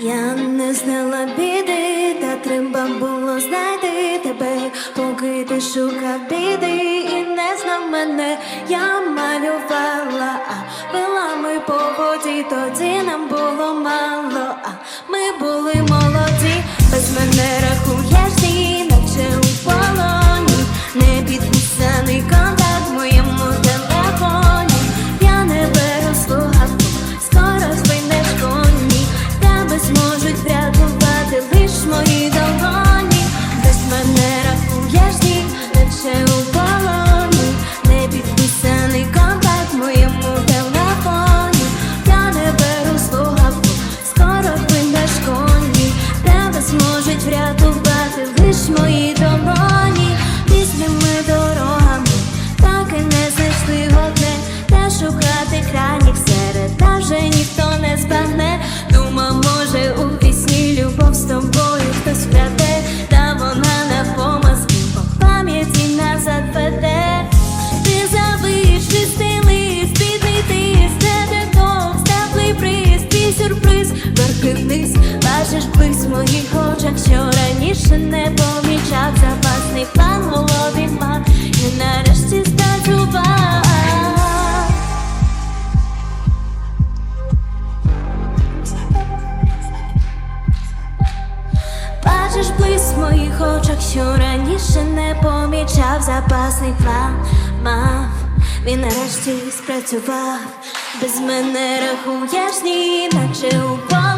Я не знала біди, та треба було знайти тебе, поки ти шукав біди і не знав мене, я малювала, а вела ми по воді, тоді нам було мало, бачиш близь в моїх очах, що раніше не помічав запасний план, голові мав, і нарешті спрацював. Бачиш блиск моїх очах, що раніше не помічав запасний план. Мав, він нарешті спрацював, без мене рахуєш ні, наче у полоні,